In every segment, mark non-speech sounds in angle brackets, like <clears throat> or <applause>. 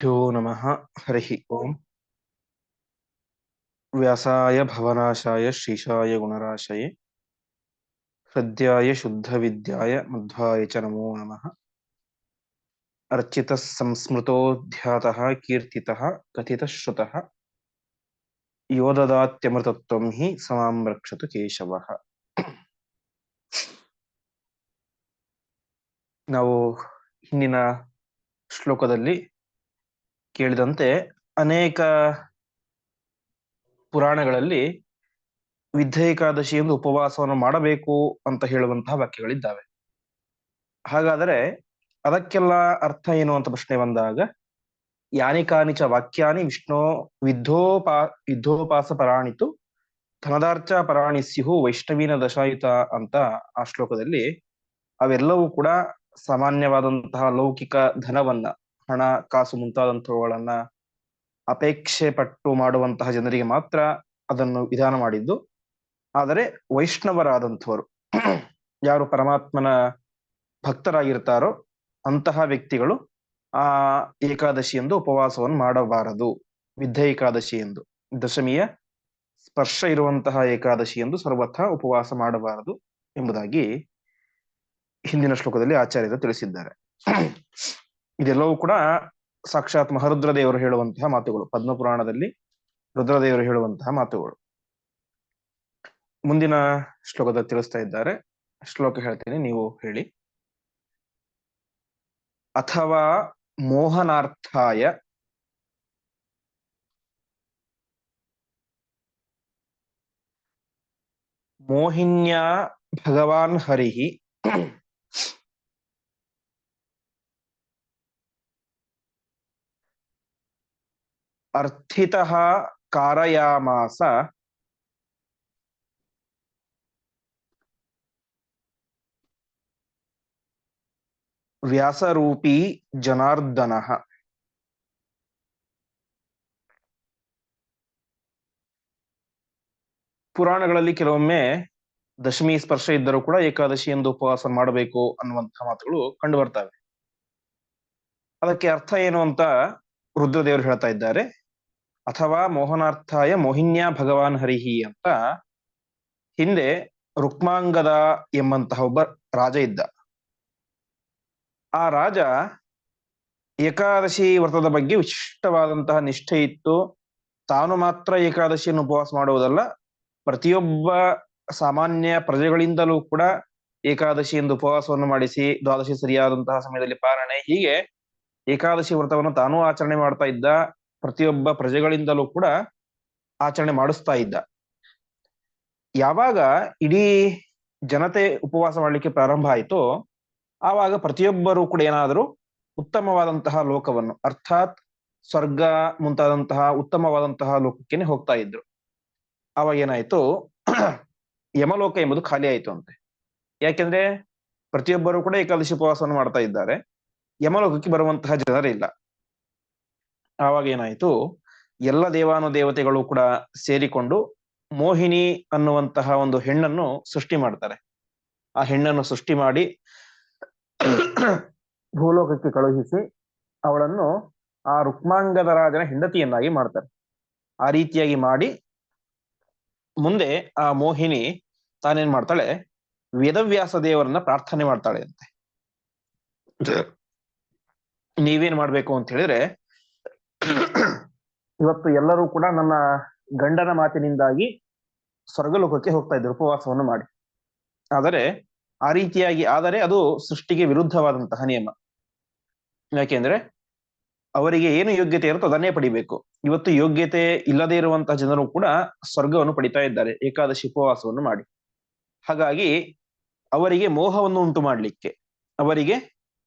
श्रीगुरुभ्यो नमः हरिः ओम् व्यासाय भवनाशाय श्रीशाय गुणराशये हृद्याय शुद्धविद्याय मध्वाय च नमो नमः अर्चितः संस्मृतोऽध्यातः कीर्तितः कथितः श्रुतः यो ददात्यमृतत्वं हि समां रक्षतु ಕೇಶವಃ ನಾವು ಹಿಂದಿನ ಶ್ಲೋಕದಲ್ಲಿ ಕೇಳಿದಂತೆ ಅನೇಕ ಪುರಾಣಗಳಲ್ಲಿ ವಿಧ್ಯೇಕಾದಶಿ ಎಂದು ಉಪವಾಸವನ್ನು ಮಾಡಬೇಕು ಅಂತ ಹೇಳುವಂತಹ ವಾಕ್ಯಗಳಿದ್ದಾವೆ. ಹಾಗಾದರೆ ಅದಕ್ಕೆಲ್ಲ ಅರ್ಥ ಏನು ಅಂತ ಪ್ರಶ್ನೆ ಬಂದಾಗ ಯಾನಿ ಕಾನಿಚ ವಾಕ್ಯಾನಿ ವಿಷ್ಣೋ ವಿದ್ಧೋಪಾ ವಿದ್ಧೋಪಾಸ ಪರಾಣಿತು ಧನದಾರ್ಚ ಪರಾಣಿ ಸ್ಯು ವೈಷ್ಣವೀನ ದಶಾಯುತ ಅಂತ ಆ ಶ್ಲೋಕದಲ್ಲಿ ಅವೆಲ್ಲವೂ ಕೂಡ ಸಾಮಾನ್ಯವಾದಂತಹ ಲೌಕಿಕ ಧನವನ್ನ ಹಣ, ಕಾಸು ಮುಂತಾದಂಥವುಗಳನ್ನ ಅಪೇಕ್ಷೆ ಪಟ್ಟು ಮಾಡುವಂತಹ ಜನರಿಗೆ ಮಾತ್ರ ಅದನ್ನು ವಿಧಾನ ಮಾಡಿದ್ದು. ಆದರೆ ವೈಷ್ಣವರಾದಂಥವರು <clears throat> ಯಾರು ಪರಮಾತ್ಮನ ಭಕ್ತರಾಗಿರ್ತಾರೋ ಅಂತಹ ವ್ಯಕ್ತಿಗಳು ಆ ಏಕಾದಶಿ ಎಂದು ಉಪವಾಸವನ್ನು ಮಾಡಬಾರದು. ವಿದ್ಯ ಏಕಾದಶಿ ಎಂದು. ದಶಮಿಯ ಸ್ಪರ್ಶ ಇರುವಂತಹ ಏಕಾದಶಿ ಎಂದು ಸರ್ವಥ ಉಪವಾಸ ಮಾಡಬಾರದು ಎಂಬುದಾಗಿ ಹಿಂದಿನ ಶ್ಲೋಕದಲ್ಲಿ ಆಚಾರ್ಯರು ತಿಳಿಸಿದ್ದಾರೆ. <clears throat> ಇದೆಲ್ಲವೂ ಕೂಡ ಸಾಕ್ಷಾತ್ ಮಹರುದ್ರದೇವರು ಹೇಳುವಂತಹ ಮಾತುಗಳು. ಪದ್ಮಪುರಾಣದಲ್ಲಿ ರುದ್ರದೇವರು ಹೇಳುವಂತಹ ಮಾತುಗಳು. ಮುಂದಿನ ಶ್ಲೋಕದ ತಿಳಿಸ್ತಾ ಇದ್ದಾರೆ. ಶ್ಲೋಕ ಹೇಳ್ತೀನಿ, ನೀವು ಹೇಳಿ. ಅಥವಾ ಮೋಹನಾರ್ಥಾಯ ಮೋಹಿನ್ಯಾ ಭಗವಾನ್ ಹರಿಹಿ ಅರ್ಥಿತಃ ಕಾರಯಾಮಾಸ ವ್ಯಾಸರೂಪಿ ಜನಾರ್ದನ ಪುರಾಣಗಳಲ್ಲಿ ಕೆಲವೊಮ್ಮೆ ದಶಮಿ ಸ್ಪರ್ಶ ಇದ್ದರೂ ಕೂಡ ಏಕಾದಶಿ ಎಂದು ಉಪವಾಸ ಮಾಡಬೇಕು ಅನ್ನುವಂತಹ ಮಾತುಗಳು ಕಂಡು ಬರ್ತವೆ. ಅದಕ್ಕೆ ಅರ್ಥ ಏನು ಅಂತ ರುದ್ರದೇವರು ಹೇಳ್ತಾ ಇದ್ದಾರೆ. ಅಥವಾ ಮೋಹನಾರ್ಥಾಯ ಮೋಹಿನ್ಯಾ ಭಗವಾನ್ ಹರಿಹಿ ಅಂತ ಹಿಂದೆ ರುಕ್ಮಾಂಗದ ಎಂಬಂತಹ ಒಬ್ಬ ರಾಜ ಇದ್ದ. ಆ ರಾಜ ಏಕಾದಶಿ ವ್ರತದ ಬಗ್ಗೆ ವಿಶಿಷ್ಟವಾದಂತಹ ನಿಷ್ಠೆ ಇತ್ತು. ತಾನು ಮಾತ್ರ ಏಕಾದಶಿಯನ್ನು ಉಪವಾಸ ಮಾಡುವುದಲ್ಲ, ಪ್ರತಿಯೊಬ್ಬ ಸಾಮಾನ್ಯ ಪ್ರಜೆಗಳಿಂದಲೂ ಕೂಡ ಏಕಾದಶಿ ಎಂದು ಉಪವಾಸವನ್ನು ಮಾಡಿಸಿ ದ್ವಾದಶಿ ಸರಿಯಾದಂತಹ ಸಮಯದಲ್ಲಿ ಪಾಲನೆ. ಹೀಗೆ ಏಕಾದಶಿ ವ್ರತವನ್ನು ತಾನೂ ಆಚರಣೆ ಮಾಡ್ತಾ ಇದ್ದ. ಪ್ರತಿಯೊಬ್ಬ ಪ್ರಜೆಗಳಿಂದಲೂ ಕೂಡ ಆಚರಣೆ ಮಾಡಿಸ್ತಾ ಇದ್ದ. ಯಾವಾಗ ಇಡೀ ಜನತೆ ಉಪವಾಸ ಮಾಡಲಿಕ್ಕೆ ಪ್ರಾರಂಭ ಆಯಿತೋ, ಆವಾಗ ಪ್ರತಿಯೊಬ್ಬರೂ ಕೂಡ ಏನಾದರೂ ಉತ್ತಮವಾದಂತಹ ಲೋಕವನ್ನು, ಅರ್ಥಾತ್ ಸ್ವರ್ಗ ಮುಂತಾದಂತಹ ಉತ್ತಮವಾದಂತಹ ಲೋಕಕ್ಕೆ ಹೋಗ್ತಾ ಇದ್ರು. ಆವಾಗ ಏನಾಯ್ತು? ಯಮಲೋಕ ಎಂಬುದು ಖಾಲಿ ಆಯ್ತು ಅಂತೆ. ಯಾಕೆಂದ್ರೆ ಪ್ರತಿಯೊಬ್ಬರು ಕೂಡ ಏಕಾದಶಿ ಉಪವಾಸವನ್ನು ಮಾಡ್ತಾ ಇದ್ದಾರೆ. ಯಮಲೋಕಕ್ಕೆ ಬರುವಂತಹ ಜನರಿಲ್ಲ. ಆವಾಗ ಏನಾಯ್ತು? ಎಲ್ಲ ದೇವಾನು ದೇವತೆಗಳು ಕೂಡ ಸೇರಿಕೊಂಡು ಮೋಹಿನಿ ಅನ್ನುವಂತಹ ಒಂದು ಹೆಣ್ಣನ್ನು ಸೃಷ್ಟಿ ಮಾಡ್ತಾರೆ. ಆ ಹೆಣ್ಣನ್ನು ಸೃಷ್ಟಿ ಮಾಡಿ ಭೂಲೋಕಕ್ಕೆ ಕಳುಹಿಸಿ ಅವಳನ್ನು ಆ ರುಕ್ಮಾಂಗದ ರಾಜನ ಹೆಂಡತಿಯನ್ನಾಗಿ ಮಾಡ್ತಾರೆ. ಆ ರೀತಿಯಾಗಿ ಮಾಡಿ ಮುಂದೆ ಆ ಮೋಹಿನಿ ತಾನೇನ್ ಮಾಡ್ತಾಳೆ? ವೇದವ್ಯಾಸ ದೇವರನ್ನ ಪ್ರಾರ್ಥನೆ ಮಾಡ್ತಾಳೆ ಅಂತೆ. ನೀವೇನ್ ಮಾಡ್ಬೇಕು ಅಂತ ಹೇಳಿದ್ರೆ ಇವತ್ತು ಎಲ್ಲರೂ ಕೂಡ ನನ್ನ ಗಂಡನ ಮಾತಿನಿಂದಾಗಿ ಸ್ವರ್ಗಲೋಕಕ್ಕೆ ಹೋಗ್ತಾ ಇದ್ರು ಉಪವಾಸವನ್ನು ಮಾಡಿ. ಆದರೆ, ಆ ರೀತಿಯಾಗಿ, ಆದರೆ ಅದು ಸೃಷ್ಟಿಗೆ ವಿರುದ್ಧವಾದಂತಹ ನಿಯಮ. ಯಾಕೆಂದ್ರೆ, ಅವರಿಗೆ ಏನು ಯೋಗ್ಯತೆ ಇರುತ್ತೋ ಅದನ್ನೇ ಪಡಿಬೇಕು. ಇವತ್ತು ಯೋಗ್ಯತೆ ಇಲ್ಲದೆ ಇರುವಂತಹ ಜನರು ಕೂಡ ಸ್ವರ್ಗವನ್ನು ಪಡಿತಾ ಇದ್ದಾರೆ, ಏಕಾದಶಿ ಉಪವಾಸವನ್ನು ಮಾಡಿ. ಹಾಗಾಗಿ, ಅವರಿಗೆ ಮೋಹವನ್ನು ಉಂಟು ಮಾಡಲಿಕ್ಕೆ, ಅವರಿಗೆ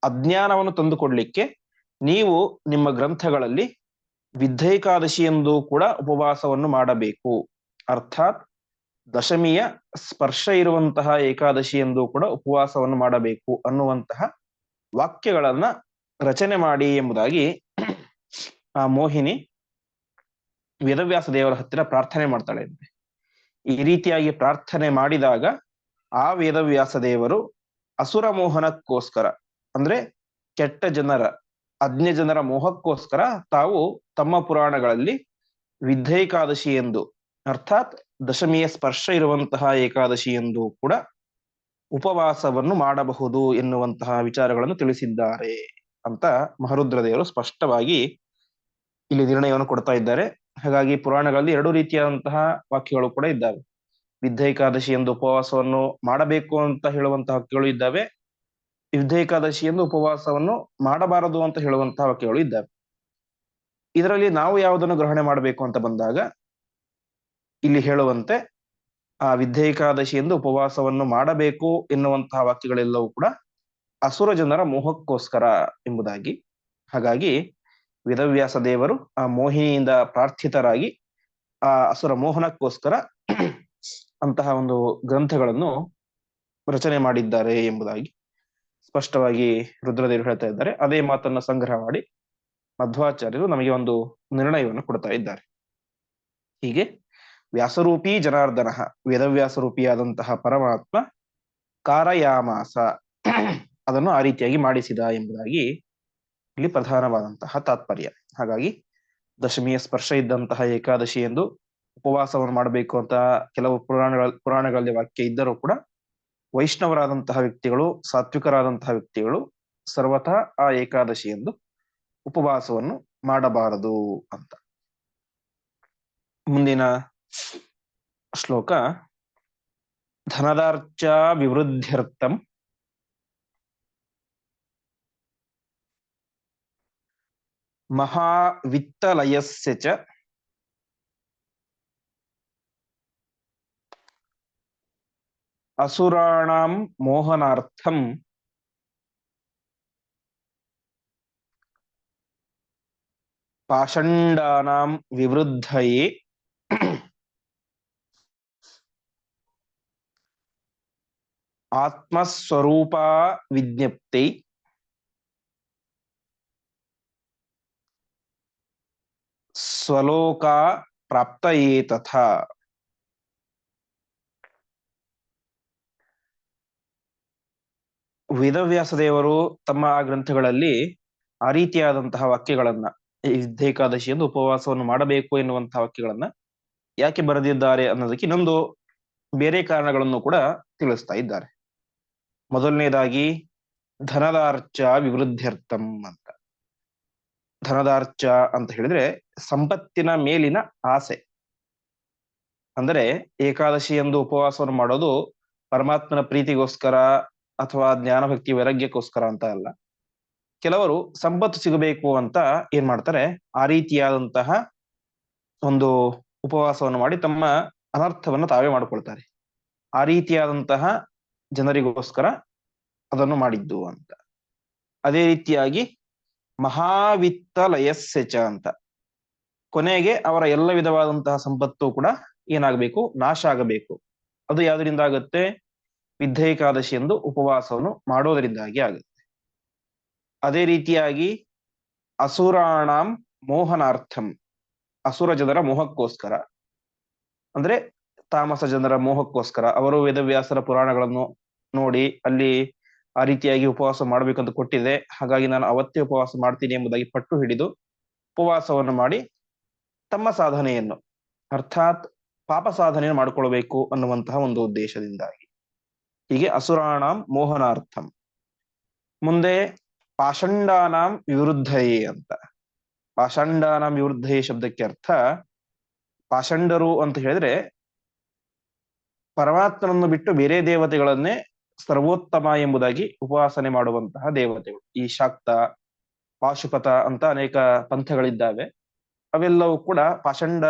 ಅಜ್ಞಾನವನ್ನು ತಂದುಕೊಡ್ಲಿಕ್ಕೆ, ನೀವು ನಿಮ್ಮ ಗ್ರಂಥಗಳಲ್ಲಿ ವಿದ್ಯೇಕಾದಶಿ ಎಂದು ಕೂಡ ಉಪವಾಸವನ್ನು ಮಾಡಬೇಕು. ಅರ್ಥಾತ್ ದಶಮಿಯ ಸ್ಪರ್ಶ ಇರುವಂತಹ ಏಕಾದಶಿ ಎಂದು ಕೂಡ ಉಪವಾಸವನ್ನು ಮಾಡಬೇಕು ಅನ್ನುವಂತಹ ವಾಕ್ಯಗಳನ್ನ ರಚನೆ ಮಾಡಿ ಎಂಬುದಾಗಿ ಆ ಮೋಹಿನಿ ವೇದವ್ಯಾಸ ದೇವರ ಹತ್ತಿರ ಪ್ರಾರ್ಥನೆ ಮಾಡ್ತಾಳೆ. ಈ ರೀತಿಯಾಗಿ ಪ್ರಾರ್ಥನೆ ಮಾಡಿದಾಗ ಆ ವೇದವ್ಯಾಸ ದೇವರು ಅಸುರ ಮೋಹನಕ್ಕೋಸ್ಕರ ಅಂದ್ರೆ ಕೆಟ್ಟ ಜನರ ಅಜ್ಞ ಜನರ ಮೋಹಕ್ಕೋಸ್ಕರ ತಾವು ತಮ್ಮ ಪುರಾಣಗಳಲ್ಲಿ ವಿದ್ಯೇಕಾದಶಿ ಎಂದು, ಅರ್ಥಾತ್ ದಶಮಿಯ ಸ್ಪರ್ಶ ಇರುವಂತಹ ಏಕಾದಶಿ ಎಂದು ಕೂಡ ಉಪವಾಸವನ್ನು ಮಾಡಬಹುದು ಎನ್ನುವಂತಹ ವಿಚಾರಗಳನ್ನು ತಿಳಿಸಿದ್ದಾರೆ ಅಂತ ಮಹರುದ್ರದೇವರು ಸ್ಪಷ್ಟವಾಗಿ ಇಲ್ಲಿ ನಿರ್ಣಯವನ್ನು ಕೊಡ್ತಾ ಇದ್ದಾರೆ. ಹಾಗಾಗಿ ಪುರಾಣಗಳಲ್ಲಿ ಎರಡು ರೀತಿಯಾದಂತಹ ವಾಕ್ಯಗಳು ಕೂಡ ಇದ್ದಾವೆ. ವಿದ್ಯೇಕಾದಶಿ ಎಂದು ಉಪವಾಸವನ್ನು ಮಾಡಬೇಕು ಅಂತ ಹೇಳುವಂತಹ ವಾಕ್ಯಗಳು ಇದ್ದಾವೆ. ವಿದ್ಯೇಕಾದಶಿ ಎಂದು ಉಪವಾಸವನ್ನು ಮಾಡಬಾರದು ಅಂತ ಹೇಳುವಂತಹ ವಾಕ್ಯಗಳು ಇದ್ದಾವೆ ಇದರಲ್ಲಿ ನಾವು ಯಾವುದನ್ನು ಗ್ರಹಣೆ ಮಾಡಬೇಕು ಅಂತ ಬಂದಾಗ, ಇಲ್ಲಿ ಹೇಳುವಂತೆ ಆ ವಿದ್ಯೇಕಾದಶಿ ಎಂದು ಉಪವಾಸವನ್ನು ಮಾಡಬೇಕು ಎನ್ನುವಂತಹ ವಾಕ್ಯಗಳೆಲ್ಲವೂ ಕೂಡ ಅಸುರ ಜನರ ಮೋಹಕ್ಕೋಸ್ಕರ ಎಂಬುದಾಗಿ. ಹಾಗಾಗಿ ವೇದವ್ಯಾಸ ದೇವರು ಆ ಮೋಹಿನಿಯಿಂದ ಪ್ರಾರ್ಥಿತರಾಗಿ ಆ ಅಸುರ ಮೋಹನಕ್ಕೋಸ್ಕರ ಅಂತಹ ಒಂದು ಗ್ರಂಥಗಳನ್ನು ರಚನೆ ಮಾಡಿದ್ದಾರೆ ಎಂಬುದಾಗಿ ಸ್ಪಷ್ಟವಾಗಿ ರುದ್ರದೇವರು ಹೇಳ್ತಾ ಇದ್ದಾರೆ. ಅದೇ ಮಾತನ್ನ ಸಂಗ್ರಹ ಮಾಡಿ ಮಧ್ವಾಚಾರ್ಯರು ನಮಗೆ ಒಂದು ನಿರ್ಣಯವನ್ನು ಕೊಡ್ತಾ ಇದ್ದಾರೆ. ಹೀಗೆ ವ್ಯಾಸರೂಪಿ ಜನಾರ್ದನ ವೇದವ್ಯಾಸರೂಪಿಯಾದಂತಹ ಪರಮಾತ್ಮ ಕಾರಯಾಮಾಸ ಅದನ್ನು ಆ ರೀತಿಯಾಗಿ ಮಾಡಿಸಿದ ಎಂಬುದಾಗಿ ಇಲ್ಲಿ ಪ್ರಧಾನವಾದಂತಹ ತಾತ್ಪರ್ಯ. ಹಾಗಾಗಿ ದಶಮಿಯ ಸ್ಪರ್ಶ ಇದ್ದಂತಹ ಏಕಾದಶಿ ಎಂದು ಉಪವಾಸವನ್ನು ಮಾಡಬೇಕು ಅಂತ ಕೆಲವು ಪುರಾಣಗಳ ಪುರಾಣಗಳಲ್ಲಿ ವಾಕ್ಯ ಇದ್ದರೂ ಕೂಡ ವೈಷ್ಣವರಾದಂತಹ ವ್ಯಕ್ತಿಗಳು, ಸಾತ್ವಿಕರಾದಂತಹ ವ್ಯಕ್ತಿಗಳು ಸರ್ವಥಾ ಆ ಏಕಾದಶಿ ಎಂದು ಉಪವಾಸವನ್ನು ಮಾಡಬಾರದು ಅಂತ. ಮುಂದಿನ ಶ್ಲೋಕ ಧನದಾರ್ಚ ವಿವೃದ್ಧ್ಯರ್ಥಂ. ಮಹಾವಿತ್ತಲಯಸ್ಯ ಚ ಅಸುರಾಣಾಂ ಮೋಹನಾರ್ಥಂ ಪಾಷಂಡಾನಾಂ ವಿವೃದ್ಧಯೇ ಆತ್ಮಸ್ವರೂಪಾ ವಿಜ್ಞಪ್ತಿ ಸ್ವಲೋಕ ಪ್ರಾಪ್ತಯೇ ತಥಾ ವೇದವ್ಯಾಸ ದೇವರು ತಮ್ಮ ಆ ಗ್ರಂಥಗಳಲ್ಲಿ ಆ ರೀತಿಯಾದಂತಹ ವಾಕ್ಯಗಳನ್ನ ಏಕಾದಶಿಯಂದು ಉಪವಾಸವನ್ನು ಮಾಡಬೇಕು ಎನ್ನುವಂತಹ ವಾಕ್ಯಗಳನ್ನ ಯಾಕೆ ಬರೆದಿದ್ದಾರೆ ಅನ್ನೋದಕ್ಕೆ ಇನ್ನೊಂದು ಬೇರೆ ಕಾರಣಗಳನ್ನು ಕೂಡ ತಿಳಿಸ್ತಾ ಇದ್ದಾರೆ. ಮೊದಲನೇದಾಗಿ, ಧನದಾರ್ಚ ವಿವೃದ್ಧರ್ಥಂ ಅಂತ. ಧನದಾರ್ಚ ಅಂತ ಹೇಳಿದ್ರೆ ಸಂಪತ್ತಿನ ಮೇಲಿನ ಆಸೆ. ಅಂದರೆ ಏಕಾದಶಿ ಎಂದು ಉಪವಾಸವನ್ನು ಮಾಡೋದು ಪರಮಾತ್ಮನ ಪ್ರೀತಿಗೋಸ್ಕರ ಅಥವಾ ಜ್ಞಾನ ಭಕ್ತಿ ವೈರಾಗ್ಯಕ್ಕೋಸ್ಕರ ಅಂತ ಅಲ್ಲ. ಕೆಲವರು ಸಂಪತ್ತು ಸಿಗಬೇಕು ಅಂತ ಏನ್ ಮಾಡ್ತಾರೆ? ಆ ರೀತಿಯಾದಂತಹ ಒಂದು ಉಪವಾಸವನ್ನು ಮಾಡಿ ತಮ್ಮ ಅನರ್ಥವನ್ನು ತಾವೇ ಮಾಡ್ಕೊಳ್ತಾರೆ. ಆ ರೀತಿಯಾದಂತಹ ಜನರಿಗೋಸ್ಕರ ಅದನ್ನು ಮಾಡಿದ್ದು ಅಂತ. ಅದೇ ರೀತಿಯಾಗಿ ಮಹಾವಿತ್ತ ಲಯಸ್ಸೆಚ ಅಂತ. ಕೊನೆಗೆ ಅವರ ಎಲ್ಲ ವಿಧವಾದಂತಹ ಸಂಪತ್ತು ಕೂಡ ಏನಾಗಬೇಕು? ನಾಶ ಆಗಬೇಕು. ಅದು ಯಾವುದರಿಂದ ಆಗುತ್ತೆ? ವಿದ್ಯೇಕಾದಶಿ ಎಂದು ಉಪವಾಸವನ್ನು ಮಾಡೋದರಿಂದಾಗಿ ಆಗುತ್ತೆ. ಅದೇ ರೀತಿಯಾಗಿ ಅಸುರಾಣಾಂ ಮೋಹನಾರ್ಥಂ. ಅಸುರ ಜನರ ಮೋಹಕ್ಕೋಸ್ಕರ. ಅಂದ್ರೆ ತಾಮಸ ಜನರ ಮೋಹಕ್ಕೋಸ್ಕರ. ಅವರು ವೇದವ್ಯಾಸರ ಪುರಾಣಗಳನ್ನು ನೋಡಿ ಅಲ್ಲಿ ಆ ರೀತಿಯಾಗಿ ಉಪವಾಸ ಮಾಡ್ಬೇಕಂತ ಕೊಟ್ಟಿದೆ. ಹಾಗಾಗಿ ನಾನು ಅವತ್ತೇ ಉಪವಾಸ ಮಾಡ್ತೀನಿ ಎಂಬುದಾಗಿ ಪಟ್ಟು ಹಿಡಿದು ಉಪವಾಸವನ್ನು ಮಾಡಿ ತಮ್ಮ ಸಾಧನೆಯನ್ನು, ಅರ್ಥಾತ್ ಪಾಪ ಸಾಧನೆಯನ್ನು ಮಾಡಿಕೊಳ್ಬೇಕು ಅನ್ನುವಂತಹ ಒಂದು ಉದ್ದೇಶದಿಂದಾಗಿ. ಹೀಗೆ ಅಸುರಾಣಾಂ ಮೋಹನಾರ್ಥಂ ಮುಂದೆ ಪಾಷಂಡಾನಾಂ ವಿವೃದ್ಧಯೇ ಅಂತ ಪಾಷಂಡಾನಾಂ ವಿವೃದ್ಧಯೇ ಶಬ್ದಕ್ಕೆ ಅರ್ಥ, ಪಾಷಂಡರು ಅಂತ ಹೇಳಿದ್ರೆ ಪರಮಾತ್ಮನನ್ನು ಬಿಟ್ಟು ಬೇರೆ ದೇವತೆಗಳನ್ನೇ ಸರ್ವೋತ್ತಮ ಎಂಬುದಾಗಿ ಉಪಾಸನೆ ಮಾಡುವಂತಹ ದೇವತೆಗಳು. ಈ ಶಾಕ್ತ, ಪಾಶುಪತ ಅಂತ ಅನೇಕ ಪಂಥಗಳಿದ್ದಾವೆ. ಅವೆಲ್ಲವೂ ಕೂಡ ಪಾಷಂಡ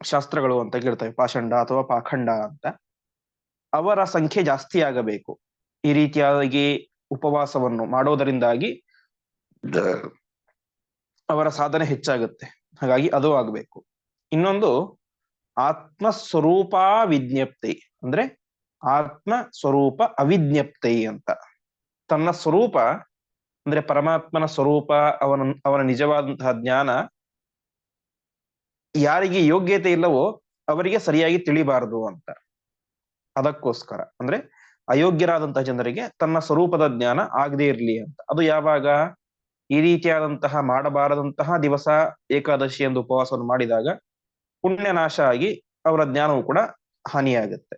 ಶಾಸ್ತ್ರಗಳು ಅಂತ ಕೇಳ್ತವೆ ಪಾಷಂಡ ಅಥವಾ ಪಾಖಂಡ ಅಂತ. ಅವರ ಸಂಖ್ಯೆ ಜಾಸ್ತಿ ಆಗಬೇಕು. ಈ ರೀತಿಯಾಗಿ ಉಪವಾಸವನ್ನು ಮಾಡೋದರಿಂದಾಗಿ ಅವರ ಸಾಧನೆ ಹೆಚ್ಚಾಗುತ್ತೆ. ಹಾಗಾಗಿ ಅದು ಆಗಬೇಕು. ಇನ್ನೊಂದು ಆತ್ಮ ಸ್ವರೂಪ ವಿಜ್ಞಪ್ತಿ ಅಂದ್ರೆ ಆತ್ಮ ಸ್ವರೂಪ ಅವಿಜ್ಞಪ್ತಿ ಅಂತ. ತನ್ನ ಸ್ವರೂಪ ಅಂದ್ರೆ ಪರಮಾತ್ಮನ ಸ್ವರೂಪ ಅವನ ಅವನ ನಿಜವಾದಂತಹ ಜ್ಞಾನ ಯಾರಿಗೆ ಯೋಗ್ಯತೆ ಇಲ್ಲವೋ ಅವರಿಗೆ ಸರಿಯಾಗಿ ತಿಳಿಬಾರದು ಅಂತ. ಅದಕ್ಕೋಸ್ಕರ. ಅಂದ್ರೆ ಅಯೋಗ್ಯರಾದಂತಹ ಜನರಿಗೆ ತನ್ನ ಸ್ವರೂಪದ ಜ್ಞಾನ ಆಗದೆ ಇರಲಿ ಅಂತ. ಅದು ಯಾವಾಗ? ಈ ರೀತಿಯಾದಂತಹ ಮಾಡಬಾರದಂತಹ ದಿವಸ ಏಕಾದಶಿ ಎಂದು ಉಪವಾಸವನ್ನು ಮಾಡಿದಾಗ ಪುಣ್ಯನಾಶ ಆಗಿ ಅವರ ಜ್ಞಾನವು ಕೂಡ ಹಾನಿಯಾಗುತ್ತೆ.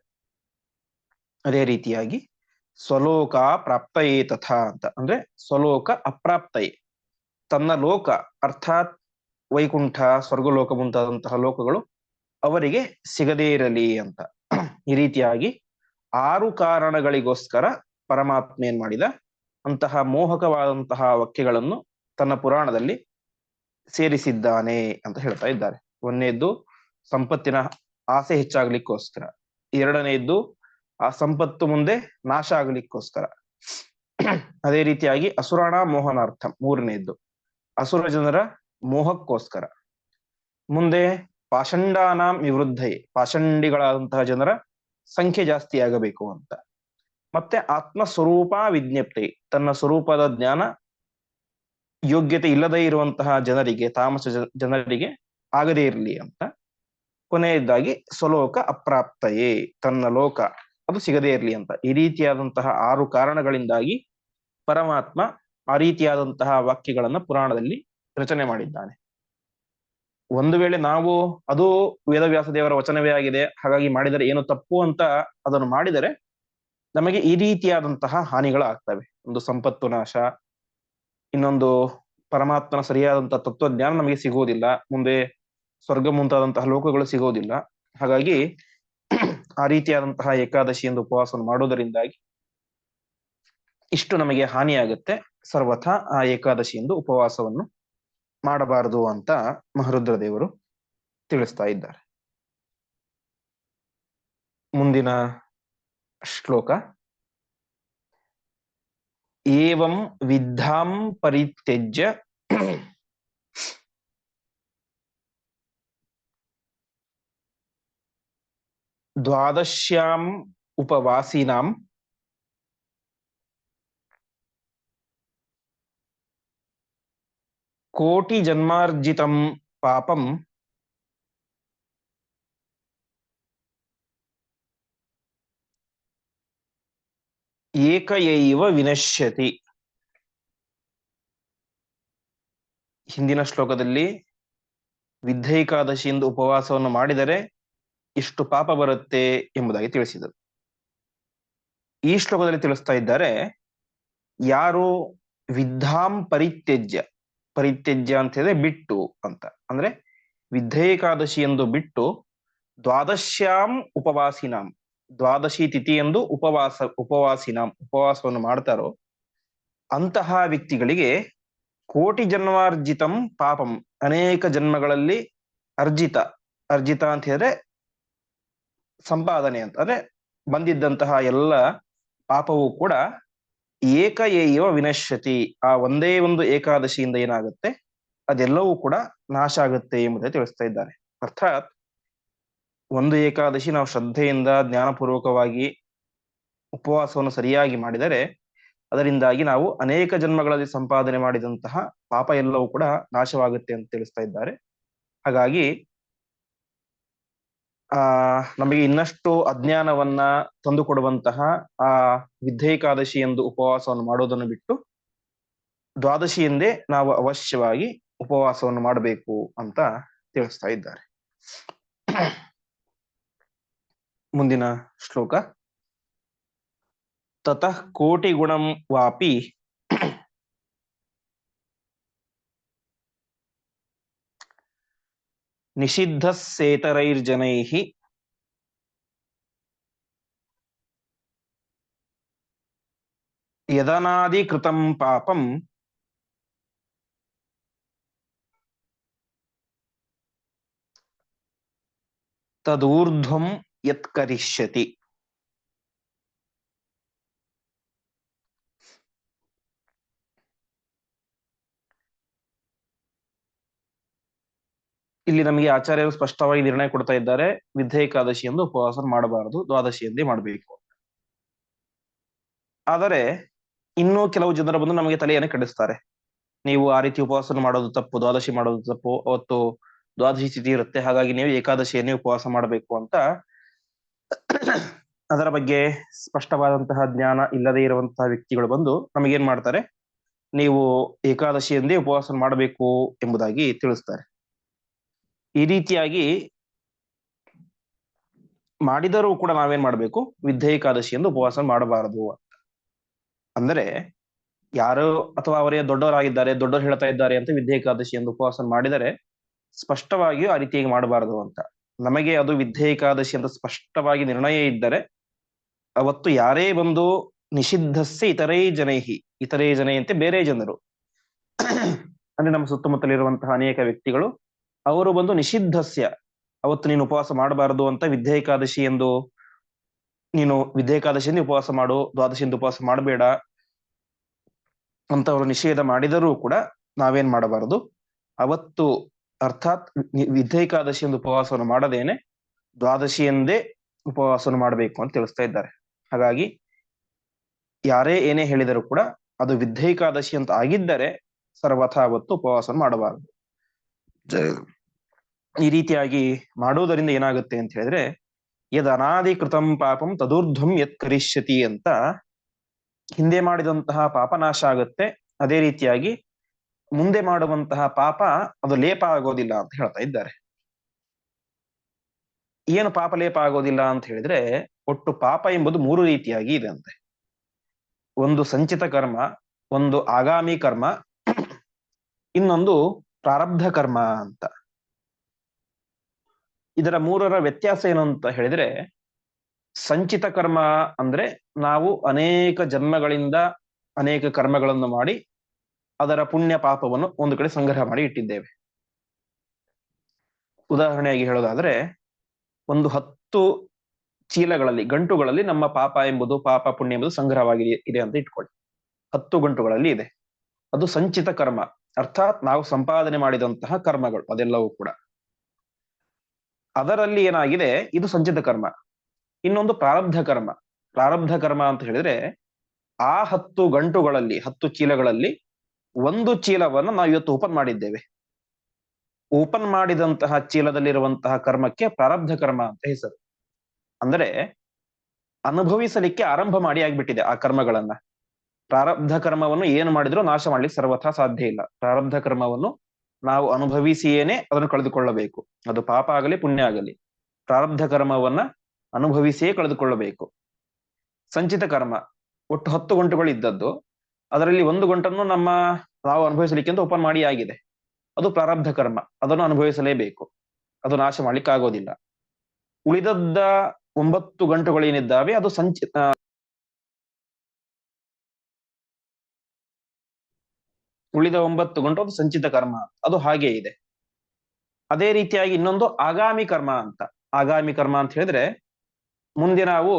ಅದೇ ರೀತಿಯಾಗಿ ಸ್ವಲೋಕ ಪ್ರಾಪ್ತಯೇ ತಥಾ ಅಂತ. ಅಂದ್ರೆ ಸ್ವಲೋಕ ಅಪ್ರಾಪ್ತಯೇ. ತನ್ನ ಲೋಕ ಅರ್ಥಾತ್ ವೈಕುಂಠ, ಸ್ವರ್ಗಲೋಕ ಮುಂತಾದಂತಹ ಲೋಕಗಳು ಅವರಿಗೆ ಸಿಗದೇ ಇರಲಿ ಅಂತ. ಈ ರೀತಿಯಾಗಿ ಆರು ಕಾರಣಗಳಿಗೋಸ್ಕರ ಪರಮಾತ್ಮ ಏನ್ ಮಾಡಿದ? ಅಂತಹ ಮೋಹಕವಾದಂತಹ ವಾಕ್ಯಗಳನ್ನು ತನ್ನ ಪುರಾಣದಲ್ಲಿ ಸೇರಿಸಿದ್ದಾನೆ ಅಂತ ಹೇಳ್ತಾ ಇದ್ದಾರೆ. ಒಂದನೇದ್ದು ಸಂಪತ್ತಿನ ಆಸೆ ಹೆಚ್ಚಾಗ್ಲಿಕ್ಕೋಸ್ಕರ. ಎರಡನೆಯದ್ದು ಆ ಸಂಪತ್ತು ಮುಂದೆ ನಾಶ ಆಗ್ಲಿಕ್ಕೋಸ್ಕರ. ಅದೇ ರೀತಿಯಾಗಿ ಅಸುರಾಣ ಮೋಹನಾರ್ಥ ಮೂರನೇದ್ದು. ಅಸುರ ಜನರ ಮೋಹಕ್ಕೋಸ್ಕರ. ಮುಂದೆ ಪಾಷಂಡಾನಾಂ ವಿವೃದ್ಧಯೇ ಪಾಷಂಡಿಗಳಾದಂತಹ ಜನರ ಸಂಖ್ಯೆ ಜಾಸ್ತಿ ಆಗಬೇಕು ಅಂತ. ಮತ್ತೆ ಆತ್ಮ ಸ್ವರೂಪ ವಿಜ್ಞಪ್ತಿ, ತನ್ನ ಸ್ವರೂಪದ ಜ್ಞಾನ ಯೋಗ್ಯತೆ ಇಲ್ಲದೇ ಇರುವಂತಹ ಜನರಿಗೆ, ತಾಮಸ ಜನರಿಗೆ ಆಗದೇ ಇರಲಿ ಅಂತ. ಕೊನೆಯದಾಗಿ, ಸ್ವಲೋಕ ಅಪ್ರಾಪ್ತಯೇ, ತನ್ನ ಲೋಕ ಅದು ಸಿಗದೇ ಇರಲಿ ಅಂತ. ಈ ರೀತಿಯಾದಂತಹ ಆರು ಕಾರಣಗಳಿಂದಾಗಿ ಪರಮಾತ್ಮ ಆ ರೀತಿಯಾದಂತಹ ವಾಕ್ಯಗಳನ್ನ ಪುರಾಣದಲ್ಲಿ ರಚನೆ ಮಾಡಿದ್ದಾನೆ. ಒಂದು ವೇಳೆ ನಾವು ಅದು ವೇದವ್ಯಾಸ ದೇವರ ವಚನವೇ ಆಗಿದೆ, ಹಾಗಾಗಿ ಮಾಡಿದರೆ ಏನು ತಪ್ಪು ಅಂತ ಅದನ್ನು ಮಾಡಿದರೆ ನಮಗೆ ಈ ರೀತಿಯಾದಂತಹ ಹಾನಿಗಳು ಆಗ್ತವೆ ಒಂದು ಸಂಪತ್ತು ನಾಶ, ಇನ್ನೊಂದು ಪರಮಾತ್ಮನ ಸರಿಯಾದಂತಹ ತತ್ವಜ್ಞಾನ ನಮಗೆ ಸಿಗುವುದಿಲ್ಲ ಮುಂದೆ ಸ್ವರ್ಗ ಮುಂತಾದಂತಹ ಲೋಕಗಳು ಸಿಗೋದಿಲ್ಲ. ಹಾಗಾಗಿ ಆ ರೀತಿಯಾದಂತಹ ಏಕಾದಶಿ ಎಂದು ಉಪವಾಸವನ್ನು ಮಾಡುವುದರಿಂದಾಗಿ ಇಷ್ಟು ನಮಗೆ ಹಾನಿಯಾಗುತ್ತೆ. ಸರ್ವಥಾ ಆ ಏಕಾದಶಿ ಎಂದು ಉಪವಾಸವನ್ನು ಮಾಡಬಾರದು ಅಂತ ಮಹರುದ್ರ ದೇವರು ತಿಳಿಸ್ತಾ ಇದ್ದಾರೆ. ಮುಂದಿನ ಶ್ಲೋಕ. ಏವಂ ವಿದ್ಧಾಂ ಪರಿತ್ಯಜ್ಯ. ದ್ವಾದಶ್ಯಾಂ ಉಪವಾಸಿನಾಂ. ಕೋಟಿ ಜನ್ಮಾರ್ಜಿತಂ ಪಾಪಂ ಏಕಯೈವ ವಿನಶ್ಯತಿ ಹಿಂದಿನ ಶ್ಲೋಕದಲ್ಲಿ ವಿದ್ಯೈಕಾದಶಿಯಿಂದ ಉಪವಾಸವನ್ನು ಮಾಡಿದರೆ ಇಷ್ಟು ಪಾಪ ಬರುತ್ತೆ ಎಂಬುದಾಗಿ ತಿಳಿಸಿದರು. ಈ ಶ್ಲೋಕದಲ್ಲಿ ತಿಳಿಸ್ತಾ ಇದ್ದಾರೆ, ಯಾರು ವಿದ್ಧಾಂ ಪರಿತ್ಯಜ್ಯ ಪರಿತ್ಯಜ್ಯ ಅಂತ ಹೇಳಿದ್ರೆ ಬಿಟ್ಟು ಅಂತ. ಅಂದ್ರೆ ವಿಧ್ಯೇಕಾದಶಿ ಎಂದು ಬಿಟ್ಟು ದ್ವಾದಶ್ಯಾಂ ಉಪವಾಸಿನಾಂ. ದ್ವಾದಶಿ ಎಂದು ಉಪವಾಸ, ಉಪವಾಸಿನಾಂ, ಉಪವಾಸವನ್ನು ಮಾಡ್ತಾರೋ ಅಂತಹ ವ್ಯಕ್ತಿಗಳಿಗೆ ಕೋಟಿ ಜನ್ಮಾರ್ಜಿತಂ ಪಾಪಂ. ಅನೇಕ ಜನ್ಮಗಳಲ್ಲಿ ಅರ್ಜಿತ ಅರ್ಜಿತ ಅಂತ ಹೇಳಿದ್ರೆ ಸಂಪಾದನೆ ಅಂತ. ಅಂದ್ರೆ ಬಂದಿದ್ದಂತಹ ಎಲ್ಲ ಪಾಪವು ಕೂಡ ಏಕಏವ ವಿನಶ್ಯತಿ. ಆ ಒಂದೇ ಒಂದು ಏಕಾದಶಿಯಿಂದ ಏನಾಗುತ್ತೆ? ಅದೆಲ್ಲವೂ ಕೂಡ ನಾಶ ಆಗುತ್ತೆ ಎಂಬುದೇ ತಿಳಿಸ್ತಾ ಇದ್ದಾರೆ. ಅರ್ಥಾತ್ ಒಂದು ಏಕಾದಶಿ ನಾವು ಶ್ರದ್ಧೆಯಿಂದ, ಜ್ಞಾನಪೂರ್ವಕವಾಗಿ ಉಪವಾಸವನ್ನು ಸರಿಯಾಗಿ ಮಾಡಿದರೆ, ಅದರಿಂದಾಗಿ ನಾವು ಅನೇಕ ಜನ್ಮಗಳಲ್ಲಿ ಸಂಪಾದನೆ ಮಾಡಿದಂತಹ ಪಾಪ ಎಲ್ಲವೂ ಕೂಡ ನಾಶವಾಗುತ್ತೆ ಅಂತ ತಿಳಿಸ್ತಾ ಇದ್ದಾರೆ. ಹಾಗಾಗಿ ಆ, ನಮಗೆ ಇನ್ನಷ್ಟು ಅಜ್ಞಾನವನ್ನ ತಂದುಕೊಡುವಂತಹ ಆ ವಿಧೇಕಾದಶಿ ಎಂದು ಉಪವಾಸವನ್ನು ಮಾಡೋದನ್ನು ಬಿಟ್ಟು ದ್ವಾದಶಿಯಿಂದೇ ನಾವು ಅವಶ್ಯವಾಗಿ ಉಪವಾಸವನ್ನು ಮಾಡಬೇಕು ಅಂತ ತಿಳಿಸ್ತಾ ಇದ್ದಾರೆ. ಮುಂದಿನ ಶ್ಲೋಕ. ತತಃ ಕೋಟಿ ಗುಣಂ ವಾಪಿ ನಿಷಿದ್ಧಸ್ಸೇತರೈರ್ಜನೈಃ ಯದನಾದಿಕೃತಂ ಪಾಪಂ ತದೂರ್ಧ್ವಂ ಯತ್ಕರಿಷ್ಯತಿ ಇಲ್ಲಿ ನಮಗೆ ಆಚಾರ್ಯರು ಸ್ಪಷ್ಟವಾಗಿ ನಿರ್ಣಯ ಕೊಡ್ತಾ ಇದ್ದಾರೆ. ವಿಧೇಯಕಾದಶಿ ಎಂದು ಉಪವಾಸ ಮಾಡಬಾರದು, ದ್ವಾದಶಿ ಎಂದೇ ಮಾಡಬೇಕು. ಆದರೆ ಇನ್ನೂ ಕೆಲವು ಜನರು ಬಂದು ನಮಗೆ ತಲೆಯನ್ನು ಕೆಡಿಸ್ತಾರೆ. ನೀವು ಆ ರೀತಿ ಉಪವಾಸ ಮಾಡೋದು ತಪ್ಪು, ದ್ವಾದಶಿ ಮಾಡೋದು ತಪ್ಪು, ಅವತ್ತು ದ್ವಾದಶಿ ಸ್ಥಿತಿ ಇರುತ್ತೆ, ಹಾಗಾಗಿ ನೀವು ಏಕಾದಶಿಯನ್ನೇ ಉಪವಾಸ ಮಾಡಬೇಕು ಅಂತ ಅದರ ಬಗ್ಗೆ ಸ್ಪಷ್ಟವಾದಂತಹ ಜ್ಞಾನ ಇಲ್ಲದೆ ಇರುವಂತಹ ವ್ಯಕ್ತಿಗಳು ಬಂದು ನಮಗೇನ್ ಮಾಡ್ತಾರೆ? ನೀವು ಏಕಾದಶಿಯಂದೇ ಉಪವಾಸ ಮಾಡಬೇಕು ಎಂಬುದಾಗಿ ತಿಳಿಸ್ತಾರೆ. ಈ ರೀತಿಯಾಗಿ ಮಾಡಿದರೂ ಕೂಡ ನಾವೇನ್ ಮಾಡ್ಬೇಕು? ವಿದ್ಯೇಕಾದಶಿ ಎಂದು ಉಪವಾಸ ಮಾಡಬಾರದು ಅಂತ. ಅಂದರೆ ಯಾರು ಅಥವಾ ಅವರೇ ದೊಡ್ಡವರಾಗಿದ್ದಾರೆ, ದೊಡ್ಡವರು ಹೇಳ್ತಾ ಇದ್ದಾರೆ ಅಂತ ವಿದ್ಯೇಕಾದಶಿ ಎಂದು ಉಪವಾಸ ಮಾಡಿದರೆ ಸ್ಪಷ್ಟವಾಗಿಯೂ ಆ ರೀತಿಯಾಗಿ ಮಾಡಬಾರದು ಅಂತ. ನಮಗೆ ಅದು ವಿದ್ಯೇಕಾದಶಿ ಅಂತ ಸ್ಪಷ್ಟವಾಗಿ ನಿರ್ಣಯ ಇದ್ದರೆ ಅವತ್ತು ಯಾರೇ ಬಂದು ನಿಷಿದ್ಧಸ್ಯ ಇತರೇ ಜನೈಹಿ, ಇತರೇ ಜನೈಯಂತೆ ಬೇರೆ ಜನರು. ಅಂದ್ರೆ ನಮ್ಮ ಸುತ್ತಮುತ್ತಲಿರುವಂತಹ ಅನೇಕ ವ್ಯಕ್ತಿಗಳು ಅವರು ಬಂದು ನಿಷಿದ್ಧಸ್ಯ, ಅವತ್ತು ನೀನು ಉಪವಾಸ ಮಾಡಬಾರದು ಅಂತ ವಿದ್ಯೆ ಏಕಾದಶಿ ಎಂದು, ನೀನು ವಿದ್ಯೆ ಏಕಾದಶಿಯಿಂದ ಉಪವಾಸ ಮಾಡು, ದ್ವಾದಶಿಯಿಂದ ಉಪವಾಸ ಮಾಡಬೇಡ ಅಂತ ಅವರು ನಿಷೇಧ ಮಾಡಿದರೂ ಕೂಡ ನಾವೇನ್ ಮಾಡಬಾರದು. ಅವತ್ತು ಅರ್ಥಾತ್ ವಿದ್ಯೆ ಏಕಾದಶಿ ಎಂದು ಉಪವಾಸವನ್ನು ಮಾಡದೇನೆ ದ್ವಾದಶಿಯಂದೇ ಉಪವಾಸವನ್ನು ಮಾಡಬೇಕು ಅಂತ ತಿಳಿಸ್ತಾ ಇದ್ದಾರೆ. ಹಾಗಾಗಿ ಯಾರೇ ಏನೇ ಹೇಳಿದರೂ ಕೂಡ ಅದು ವಿದ್ಯೆ ಏಕಾದಶಿ ಅಂತ ಆಗಿದ್ದರೆ ಸರ್ವಥಾ ಅವತ್ತು ಉಪವಾಸ ಮಾಡಬಾರದು. ಈ ರೀತಿಯಾಗಿ ಮಾಡೋದರಿಂದ ಏನಾಗುತ್ತೆ ಅಂತ ಹೇಳಿದ್ರೆ ಯದ್ ಅನಾದಿಕೃತಂ ಪಾಪಂ ತದೂರ್ಧ್ವಂ ಯತ್ ಕರಿಷ್ಯತಿ ಅಂತ ಹಿಂದೆ ಮಾಡಿದಂತಹ ಪಾಪ ನಾಶ ಆಗುತ್ತೆ. ಅದೇ ರೀತಿಯಾಗಿ ಮುಂದೆ ಮಾಡುವಂತಹ ಪಾಪ ಅದು ಲೇಪ ಆಗೋದಿಲ್ಲ ಅಂತ ಹೇಳ್ತಾ ಇದ್ದಾರೆ. ಏನು ಪಾಪ ಲೇಪ ಆಗೋದಿಲ್ಲ ಅಂತ ಹೇಳಿದ್ರೆ ಒಟ್ಟು ಪಾಪ ಎಂಬುದು ಮೂರು ರೀತಿಯಾಗಿ ಇದೆ ಅಂತೆ. ಒಂದು ಸಂಚಿತ ಕರ್ಮ, ಒಂದು ಆಗಾಮಿ ಕರ್ಮ, ಇನ್ನೊಂದು ಪ್ರಾರಬ್ಧ ಕರ್ಮ ಅಂತ. ಇದರ ಮೂರರ ವ್ಯತ್ಯಾಸ ಏನು ಅಂತ ಹೇಳಿದ್ರೆ, ಸಂಚಿತ ಕರ್ಮ ಅಂದ್ರೆ ನಾವು ಅನೇಕ ಜನ್ಮಗಳಿಂದ ಅನೇಕ ಕರ್ಮಗಳನ್ನು ಮಾಡಿ ಅದರ ಪುಣ್ಯ ಪಾಪವನ್ನು ಒಂದು ಕಡೆ ಸಂಗ್ರಹ ಮಾಡಿ ಇಟ್ಟಿದ್ದೇವೆ. ಉದಾಹರಣೆಯಾಗಿ ಹೇಳೋದಾದ್ರೆ, ಒಂದು ಹತ್ತು ಚೀಲಗಳಲ್ಲಿ, ಗಂಟುಗಳಲ್ಲಿ ನಮ್ಮ ಪಾಪ ಎಂಬುದು, ಪಾಪ ಪುಣ್ಯ ಎಂಬುದು ಸಂಗ್ರಹವಾಗಿ ಇದೆ ಅಂತ ಇಟ್ಕೊಳ್ಳಿ. ಹತ್ತು ಗಂಟುಗಳಲ್ಲಿ ಇದೆ. ಅದು ಸಂಚಿತ ಕರ್ಮ. ಅರ್ಥಾತ್ ನಾವು ಸಂಪಾದನೆ ಮಾಡಿದಂತಹ ಕರ್ಮಗಳು, ಅದೆಲ್ಲವೂ ಕೂಡ. ಅದರಲ್ಲಿ ಏನಾಗಿದೆ? ಇದು ಸಂಚಿತ ಕರ್ಮ. ಇನ್ನೊಂದು ಪ್ರಾರಬ್ಧ ಕರ್ಮ. ಪ್ರಾರಬ್ಧ ಕರ್ಮ ಅಂತ ಹೇಳಿದ್ರೆ, ಆ ಹತ್ತು ಗಂಟುಗಳಲ್ಲಿ, ಹತ್ತು ಚೀಲಗಳಲ್ಲಿ ಒಂದು ಚೀಲವನ್ನ ನಾವು ಇವತ್ತು ಓಪನ್ ಮಾಡಿದ್ದೇವೆ. ಓಪನ್ ಮಾಡಿದಂತಹ ಚೀಲದಲ್ಲಿರುವಂತಹ ಕರ್ಮಕ್ಕೆ ಪ್ರಾರಬ್ಧ ಕರ್ಮ ಅಂತ ಹೆಸರು. ಅಂದ್ರೆ ಅನುಭವಿಸಲಿಕ್ಕೆ ಆರಂಭ ಮಾಡಿ ಆಗ್ಬಿಟ್ಟಿದೆ ಆ ಕರ್ಮಗಳನ್ನ. ಪ್ರಾರಬ್ಧ ಕರ್ಮವನ್ನು ಏನು ಮಾಡಿದ್ರೂ ನಾಶ ಮಾಡ್ಲಿಕ್ಕೆ ಸರ್ವಥಾ ಸಾಧ್ಯ ಇಲ್ಲ. ಪ್ರಾರಬ್ಧ ಕರ್ಮವನ್ನು ನಾವು ಅನುಭವಿಸಿಯೇನೆ ಅದನ್ನು ಕಳೆದುಕೊಳ್ಳಬೇಕು. ಅದು ಪಾಪ ಆಗಲಿ, ಪುಣ್ಯ ಆಗಲಿ. ಪ್ರಾರಬ್ಧ ಕರ್ಮವನ್ನ ಅನುಭವಿಸಿಯೇ ಕಳೆದುಕೊಳ್ಳಬೇಕು. ಸಂಚಿತ ಕರ್ಮ, ಒಟ್ಟು ಹತ್ತು ಗಂಟುಗಳು ಇದ್ದದ್ದು, ಅದರಲ್ಲಿ ಒಂದು ಗಂಟನ್ನು ನಮ್ಮ ನಾವು ಅನುಭವಿಸಲಿಕ್ಕೆ ಅಂತ ಓಪನ್ ಮಾಡಿ ಆಗಿದೆ. ಅದು ಪ್ರಾರಬ್ಧ ಕರ್ಮ, ಅದನ್ನು ಅನುಭವಿಸಲೇಬೇಕು. ಅದು ನಾಶ ಮಾಡ್ಲಿಕ್ಕೆ ಆಗೋದಿಲ್ಲ ಉಳಿದದ್ದ ಒಂಬತ್ತು ಗಂಟುಗಳೇನಿದ್ದಾವೆ, ಅದು ಸಂಚಿ ಉಳಿದ ಒಂಬತ್ತು ಗಂಟು ಸಂಚಿತ ಕರ್ಮ. ಅದು ಹಾಗೆ ಇದೆ. ಅದೇ ರೀತಿಯಾಗಿ ಇನ್ನೊಂದು ಆಗಾಮಿ ಕರ್ಮ ಅಂತ. ಆಗಾಮಿ ಕರ್ಮ ಅಂತ ಹೇಳಿದ್ರೆ ಮುಂದೆ ನಾವು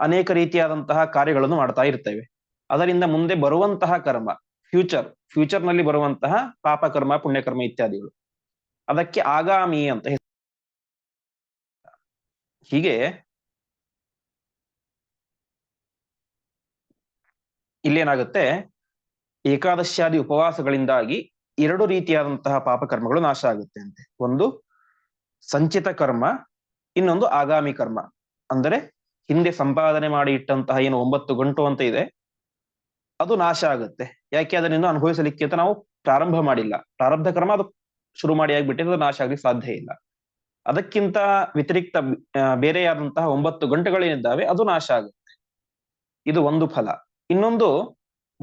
ಅನೇಕ ರೀತಿಯಾದಂತಹ ಕಾರ್ಯಗಳನ್ನು ಮಾಡ್ತಾ ಇರ್ತೇವೆ. ಅದರಿಂದ ಮುಂದೆ ಬರುವಂತಹ ಕರ್ಮ, ಫ್ಯೂಚರ್ ಫ್ಯೂಚರ್ನಲ್ಲಿ ಬರುವಂತಹ ಪಾಪಕರ್ಮ, ಪುಣ್ಯಕರ್ಮ ಇತ್ಯಾದಿಗಳು. ಅದಕ್ಕೆ ಆಗಾಮಿ ಅಂತ ಹೀಗೆ ಇಲ್ಲೇನಾಗುತ್ತೆ? ಏಕಾದಶ್ಯಾದಿ ಉಪವಾಸಗಳಿಂದಾಗಿ ಎರಡು ರೀತಿಯಾದಂತಹ ಪಾಪಕರ್ಮಗಳು ನಾಶ ಆಗುತ್ತೆ ಅಂತೆ. ಒಂದು ಸಂಚಿತ ಕರ್ಮ, ಇನ್ನೊಂದು ಆಗಾಮಿ ಕರ್ಮ. ಅಂದರೆ ಹಿಂದೆ ಸಂಪಾದನೆ ಮಾಡಿ ಇಟ್ಟಂತಹ ಏನು ಒಂಬತ್ತು ಗಂಟು ಅಂತ ಇದೆ, ಅದು ನಾಶ ಆಗುತ್ತೆ. ಯಾಕೆ ಅದನ್ನು ಅನುಭವಿಸಲಿಕ್ಕೆ ಅಂತ ನಾವು ಪ್ರಾರಂಭ ಮಾಡಿಲ್ಲ. ಪ್ರಾರಬ್ಧ ಕರ್ಮ ಅದು ಶುರು ಮಾಡಿ ಆಗಿಬಿಟ್ಟಿದ್ರೆ ಅದು ನಾಶ ಆಗ್ಲಿಕ್ಕೆ ಸಾಧ್ಯ ಇಲ್ಲ. ಅದಕ್ಕಿಂತ ವ್ಯತಿರಿಕ್ತ ಬೇರೆಯಾದಂತಹ ಒಂಬತ್ತು ಗಂಟೆಗಳೇನಿದ್ದಾವೆ, ಅದು ನಾಶ ಆಗುತ್ತೆ. ಇದು ಒಂದು ಫಲ. ಇನ್ನೊಂದು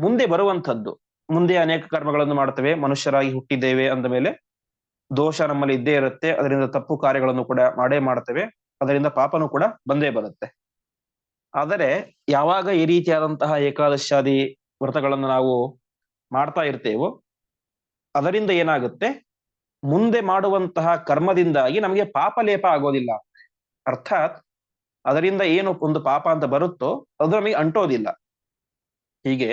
ಮುಂದೆ ಬರುವಂಥದ್ದು. ಮುಂದೆ ಅನೇಕ ಕರ್ಮಗಳನ್ನು ಮಾಡ್ತೇವೆ ಮನುಷ್ಯರಾಗಿ ಹುಟ್ಟಿದ್ದೇವೆ ಅಂದ ಮೇಲೆ ದೋಷ ನಮ್ಮಲ್ಲಿ ಇದ್ದೇ ಇರುತ್ತೆ. ಅದರಿಂದ ತಪ್ಪು ಕಾರ್ಯಗಳನ್ನು ಕೂಡ ಮಾಡೇ ಮಾಡ್ತೇವೆ. ಅದರಿಂದ ಪಾಪನು ಕೂಡ ಬಂದೇ ಬರುತ್ತೆ. ಆದರೆ ಯಾವಾಗ ಈ ರೀತಿಯಾದಂತಹ ಏಕಾದಶಾದಿ ವ್ರತಗಳನ್ನು ನಾವು ಮಾಡ್ತಾ ಇರ್ತೇವೋ, ಅದರಿಂದ ಏನಾಗುತ್ತೆ? ಮುಂದೆ ಮಾಡುವಂತಹ ಕರ್ಮದಿಂದಾಗಿ ನಮಗೆ ಪಾಪ ಲೇಪ ಆಗೋದಿಲ್ಲ. ಅರ್ಥಾತ್ ಅದರಿಂದ ಏನು ಒಂದು ಪಾಪ ಅಂತ ಬರುತ್ತೋ, ಅದು ನಮಗೆ ಅಂಟೋದಿಲ್ಲ. ಹೀಗೆ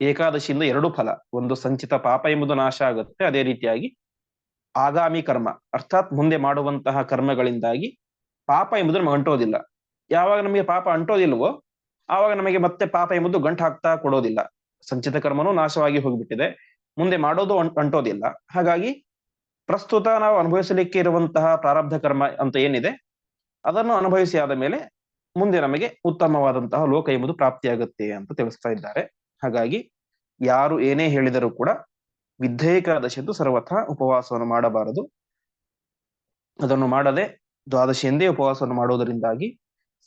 ಏಕಾದಶಿಯಿಂದ ಎರಡು ಫಲ, ಒಂದು ಸಂಚಿತ ಪಾಪ ಎಂಬುದು ನಾಶ ಆಗುತ್ತೆ. ಅದೇ ರೀತಿಯಾಗಿ ಆಗಾಮಿ ಕರ್ಮ, ಅರ್ಥಾತ್ ಮುಂದೆ ಮಾಡುವಂತಹ ಕರ್ಮಗಳಿಂದಾಗಿ ಪಾಪ ಎಂಬುದು ನಮಗೆ ಅಂಟೋದಿಲ್ಲ. ಯಾವಾಗ ನಮಗೆ ಪಾಪ ಅಂಟೋದಿಲ್ವೋ, ಆವಾಗ ನಮಗೆ ಮತ್ತೆ ಪಾಪ ಎಂಬುದು ಗಂಟು ಹಾಕ್ತಾ ಕೊಡೋದಿಲ್ಲ. ಸಂಚಿತ ಕರ್ಮನೂ ನಾಶವಾಗಿ ಹೋಗಿಬಿಟ್ಟಿದೆ, ಮುಂದೆ ಮಾಡೋದು ಅಂಟೋದಿಲ್ಲ. ಹಾಗಾಗಿ ಪ್ರಸ್ತುತ ನಾವು ಅನುಭವಿಸಲಿಕ್ಕೆ ಇರುವಂತಹ ಪ್ರಾರಬ್ಧ ಕರ್ಮ ಅಂತ ಏನಿದೆ, ಅದನ್ನು ಅನುಭವಿಸಿ ಆದ ಮೇಲೆ ಮುಂದೆ ನಮಗೆ ಉತ್ತಮವಾದಂತಹ ಲೋಕ ಎಂಬುದು ಪ್ರಾಪ್ತಿಯಾಗುತ್ತೆ ಅಂತ ತಿಳಿಸ್ತಾ ಇದ್ದಾರೆ. ಹಾಗಾಗಿ ಯಾರು ಏನೇ ಹೇಳಿದರೂ ಕೂಡ ವಿದ್ಯೇಕಾದಶಿಯಂದು ಸರ್ವಥ ಉಪವಾಸವನ್ನು ಮಾಡಬಾರದು. ಅದನ್ನು ಮಾಡದೆ ದ್ವಾದಶಿಯಂದೇ ಉಪವಾಸವನ್ನು ಮಾಡುವುದರಿಂದಾಗಿ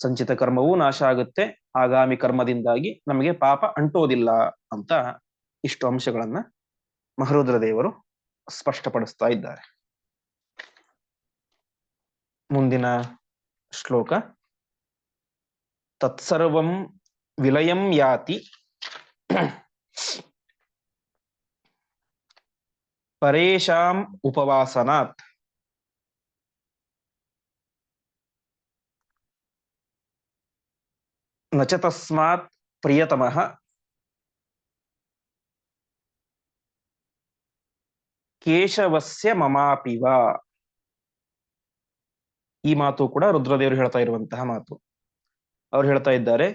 ಸಂಚಿತ ಕರ್ಮವೂ ನಾಶ ಆಗುತ್ತೆ. ಆಗಾಮಿ ಕರ್ಮದಿಂದಾಗಿ ನಮಗೆ ಪಾಪ ಅಂಟೋದಿಲ್ಲ ಅಂತ ಇಷ್ಟು ಅಂಶಗಳನ್ನ ಮಹರುದ್ರ ದೇವರು ಸ್ಪಷ್ಟಪಡಿಸ್ತಾ ಇದ್ದಾರೆ. ಮುಂದಿನ ಶ್ಲೋಕ. ತತ್ಸರ್ವಂ ವಿಲಯಂ ಯಾತಿ ಪರೇಶಾಂ ಉಪವಾಸನಾತ್ ನಚ ತಸ್ಮಾತ್ ಪ್ರಿಯತಮಃ ಕೇಶವಸ್ಯ ಮಮಾಪಿವ ಈ ಮಾತು ಕೂಡ ರುದ್ರದೇವರು ಹೇಳ್ತಾ ಇರುವಂತಹ ಮಾತು. ಅವ್ರು ಹೇಳ್ತಾ ಇದ್ದಾರೆ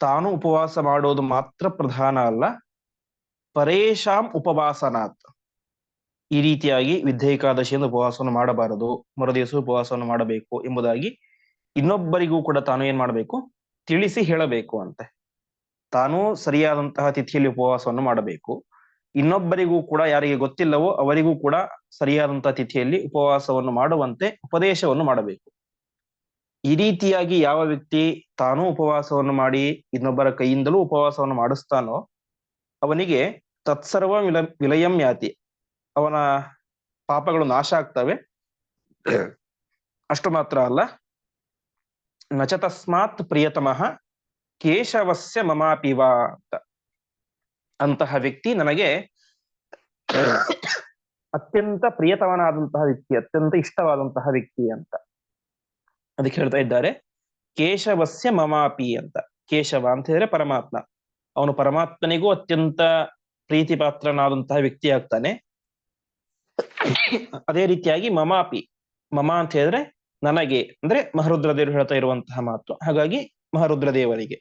ತಾನು ಉಪವಾಸ ಮಾಡೋದು ಮಾತ್ರ ಪ್ರಧಾನ ಅಲ್ಲ. ಪರೇಶಾಂ ಉಪವಾಸನಾಥ್ ಈ ರೀತಿಯಾಗಿ ವಿದ್ಯೇಕಾದಶಿಯಿಂದ ಉಪವಾಸವನ್ನು ಮಾಡಬಾರದು, ಮರುದಿವಸ ಉಪವಾಸವನ್ನು ಮಾಡಬೇಕು ಎಂಬುದಾಗಿ ಇನ್ನೊಬ್ಬರಿಗೂ ಕೂಡ ತಾನು ಏನ್ ಮಾಡಬೇಕು? ತಿಳಿಸಿ ಹೇಳಬೇಕು ಅಂತೆ. ತಾನು ಸರಿಯಾದಂತಹ ತಿಥಿಯಲ್ಲಿ ಉಪವಾಸವನ್ನು ಮಾಡಬೇಕು. ಇನ್ನೊಬ್ಬರಿಗೂ ಕೂಡ ಯಾರಿಗೆ ಗೊತ್ತಿಲ್ಲವೋ ಅವರಿಗೂ ಕೂಡ ಸರಿಯಾದಂತಹ ತಿಥಿಯಲ್ಲಿ ಉಪವಾಸವನ್ನು ಮಾಡುವಂತೆ ಉಪದೇಶವನ್ನು ಮಾಡಬೇಕು. ಈ ರೀತಿಯಾಗಿ ಯಾವ ವ್ಯಕ್ತಿ ತಾನು ಉಪವಾಸವನ್ನು ಮಾಡಿ ಇನ್ನೊಬ್ಬರ ಕೈಯಿಂದಲೂ ಉಪವಾಸವನ್ನು ಮಾಡಿಸ್ತಾನೋ ಅವನಿಗೆ ತತ್ಸರ್ವ ವಿಲ, ವಿಲಯಂ ಯಾತಿ. ಅವನ ಪಾಪಗಳು ನಾಶ ಆಗ್ತವೆ. ಅಷ್ಟು ಮಾತ್ರ ಅಲ್ಲ. ನಚ ತಸ್ಮಾತ್ ಪ್ರಿಯತಮಃ ಕೇಶವಸ್ಯ ಮಮಾಪಿವ ಅಂತ. ಅಂತಹ ವ್ಯಕ್ತಿ ನನಗೆ ಅತ್ಯಂತ ಪ್ರಿಯತಮನಾದಂತಹ ವ್ಯಕ್ತಿ, ಅತ್ಯಂತ ಇಷ್ಟವಾದಂತಹ ವ್ಯಕ್ತಿ ಅಂತ. ಅದಕ್ಕೆ ಹೇಳ್ತಾ ಇದ್ದಾರೆ, ಕೇಶವಸ್ಯ ಮಮಾಪಿ ಅಂತ. ಕೇಶವ ಅಂತ ಹೇಳಿದ್ರೆ ಪರಮಾತ್ಮ. ಅವನು ಪರಮಾತ್ಮನಿಗೂ ಅತ್ಯಂತ ಪ್ರೀತಿ ಪಾತ್ರನಾದಂತಹ ವ್ಯಕ್ತಿ ಆಗ್ತಾನೆ. ಅದೇ ರೀತಿಯಾಗಿ ಮಮಾಪಿ. ಮಮ ಅಂತ ಹೇಳಿದ್ರೆ ನನಗೆ, ಅಂದ್ರೆ ಮಹರುದ್ರ ದೇವರು ಹೇಳ್ತಾ ಇರುವಂತಹ ಮಾತು. ಹಾಗಾಗಿ ಮಹರುದ್ರ ದೇವರಿಗೆ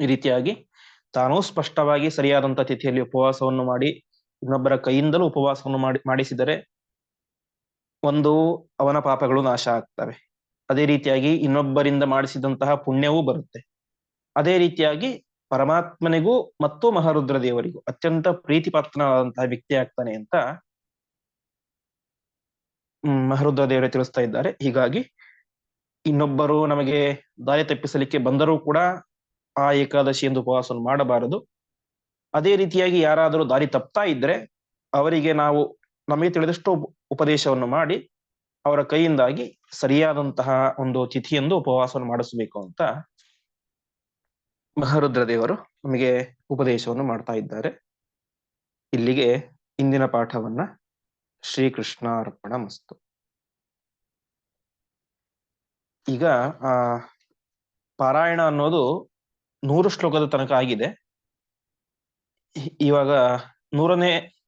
ಈ ರೀತಿಯಾಗಿ ತಾನು ಸ್ಪಷ್ಟವಾಗಿ ಸರಿಯಾದಂತ ತಿಥಿಯಲ್ಲಿ ಉಪವಾಸವನ್ನು ಮಾಡಿ, ಇನ್ನೊಬ್ಬರ ಕೈಯಿಂದಲೂ ಉಪವಾಸವನ್ನು ಮಾಡಿ, ಮಾಡಿಸಿದರೆ ಒಂದು ಅವನ ಪಾಪಗಳು ನಾಶ ಆಗ್ತವೆ. ಅದೇ ರೀತಿಯಾಗಿ ಇನ್ನೊಬ್ಬರಿಂದ ಮಾಡಿಸಿದಂತಹ ಪುಣ್ಯವೂ ಬರುತ್ತೆ. ಅದೇ ರೀತಿಯಾಗಿ ಪರಮಾತ್ಮನಿಗೂ ಮತ್ತು ಮಹಾರುದ್ರ ದೇವರಿಗೂ ಅತ್ಯಂತ ಪ್ರೀತಿ ಪಾತ್ರನಾದಂತಹ ವ್ಯಕ್ತಿ ಆಗ್ತಾನೆ ಅಂತ ಮಹಾರುದ್ರ ಮಹರುದ್ರ ದೇವರೇ ತಿಳಿಸ್ತಾ ಇದ್ದಾರೆ. ಹೀಗಾಗಿ ಇನ್ನೊಬ್ಬರು ನಮಗೆ ದಾರಿ ತಪ್ಪಿಸಲಿಕ್ಕೆ ಬಂದರೂ ಕೂಡ ಆ ಏಕಾದಶಿ ಎಂದು ಉಪವಾಸವನ್ನು ಮಾಡಬಾರದು. ಅದೇ ರೀತಿಯಾಗಿ ಯಾರಾದರೂ ದಾರಿ ತಪ್ತಾ ಇದ್ರೆ ಅವರಿಗೆ ನಾವು ನಮಗೆ ತಿಳಿದಷ್ಟು ಉಪದೇಶವನ್ನು ಮಾಡಿ ಅವರ ಕೈಯಿಂದಾಗಿ ಸರಿಯಾದಂತಹ ಒಂದು ತಿಥಿಯೆಂದು ಉಪವಾಸವನ್ನು ಮಾಡಿಸಬೇಕು ಅಂತ ಮಹರುದ್ರ ದೇವರು ನಮಗೆ ಉಪದೇಶವನ್ನು ಮಾಡ್ತಾ ಇದ್ದಾರೆ. ಇಲ್ಲಿಗೆ ಇಂದಿನ ಪಾಠವನ್ನ ಶ್ರೀಕೃಷ್ಣ ಅರ್ಪಣ ಮಸ್ತು ಈಗ, ಆ, ಪಾರಾಯಣ ಅನ್ನೋದು ನೂರು ಶ್ಲೋಕದ ತನಕ ಆಗಿದೆ. ಇವಾಗ ನೂರನೇ